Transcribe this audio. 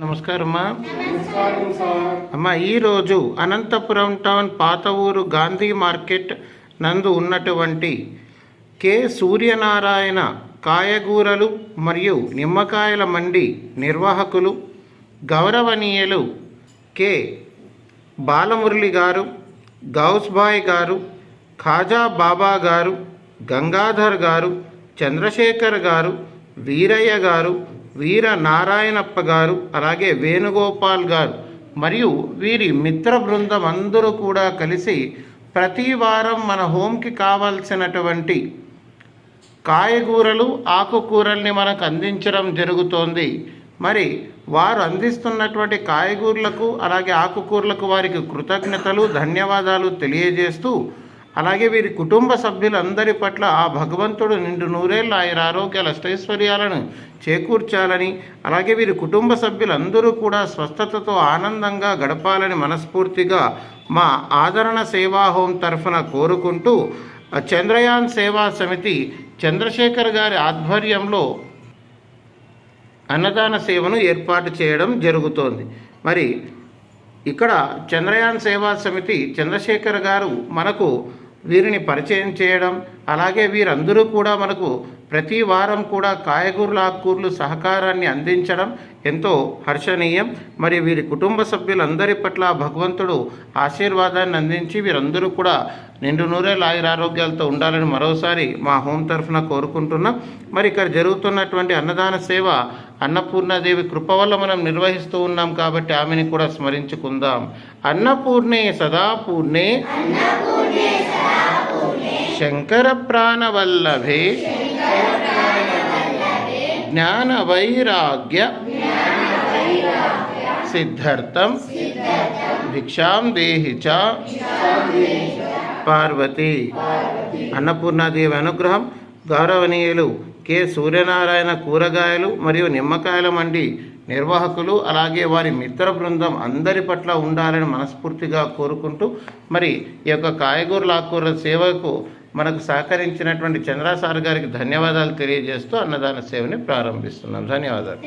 నమస్కారమ్మా. నమస్కారం అమ్మా ఈరోజు అనంతపురం టౌన్ పాత ఊరు గాంధీ మార్కెట్ నందు ఉన్నటువంటి కె. సూర్యనారాయణ కాయగూరలు మరియు నిమ్మకాయల మండి నిర్వాహకులు గౌరవనీయులు కె. బాలమురళి గారు గౌస్బాయ్ గారు ఖాజా బాబా గారు గంగాధర్ గారు చంద్రశేఖర్ గారు వీరయ్య గారు వీర నారాయణప్ప గారు అలాగే వేణుగోపాల్ గారు మరియు వీరి మిత్ర బృందం అందరూ కూడా కలిసి ప్రతి వారం మన హోమ్కి కావాల్సినటువంటి కాయగూరలు ఆకుకూరల్ని మనకు అందించడం జరుగుతోంది. మరి వారు అందిస్తున్నటువంటి కాయగూరలకు అలాగే ఆకుకూరలకు వారికి కృతజ్ఞతలు ధన్యవాదాలు తెలియజేస్తూ అలాగే వీరి కుటుంబ సభ్యులందరి పట్ల ఆ భగవంతుడు నిండు నూరేళ్ళ ఆయన ఆరోగ్యాల అష్టైశ్వర్యాలను చేకూర్చాలని అలాగే వీరి కుటుంబ సభ్యులందరూ కూడా స్వస్థతతో ఆనందంగా గడపాలని మనస్ఫూర్తిగా మా ఆదరణ సేవా హోం తరఫున కోరుకుంటూ చంద్రయాన్ సేవా సమితి చంద్రశేఖర్ గారి ఆధ్వర్యంలో అన్నదాన సేవను ఏర్పాటు చేయడం జరుగుతోంది. మరి ఇక్కడ చంద్రయాన్ సేవా సమితి చంద్రశేఖర్ గారు మనకు వీరిని పరిచయం చేయడం అలాగే వీరందరూ కూడా మనకు ప్రతి వారం కూడా కాయగూరల ఆకుకూరలు సహకారాన్ని అందించడం ఎంతో హర్షణీయం. మరి వీరి కుటుంబ సభ్యులందరి పట్ల భగవంతుడు ఆశీర్వాదాన్ని అందించి వీరందరూ కూడా నిండు నూరేళ్ళ ఆయురారోగ్యాలతో ఉండాలని మరోసారి మా హోం తరఫున కోరుకుంటున్నాం. మరి ఇక్కడ జరుగుతున్నటువంటి అన్నదాన సేవ అన్నపూర్ణాదేవి కృప వల్ల మనం నిర్వహిస్తూ ఉన్నాం కాబట్టి ఆమెని కూడా స్మరించుకుందాం. अन्नपूर्णे सदा पूर्णे शङ्करप्राणवल्लभे ज्ञानवैराग्य सिद्धार्थम भिक्षा देहि च पार्वती। अन्नपूर्णादेव अनुग्रह గౌరవనీయులు కె. సూర్యనారాయణ కూరగాయలు మరియు నిమ్మకాయల మండి నిర్వాహకులు అలాగే వారి మిత్ర బృందం అందరి పట్ల ఉండాలని మనస్ఫూర్తిగా కోరుకుంటూ మరి ఈ యొక్క కాయగూరల ఆకుకూరల సేవకు మనకు సహకరించినటువంటి చంద్రసార్ గారికి ధన్యవాదాలు తెలియజేస్తూ అన్నదాన సేవని ప్రారంభిస్తున్నాం. ధన్యవాదాలు.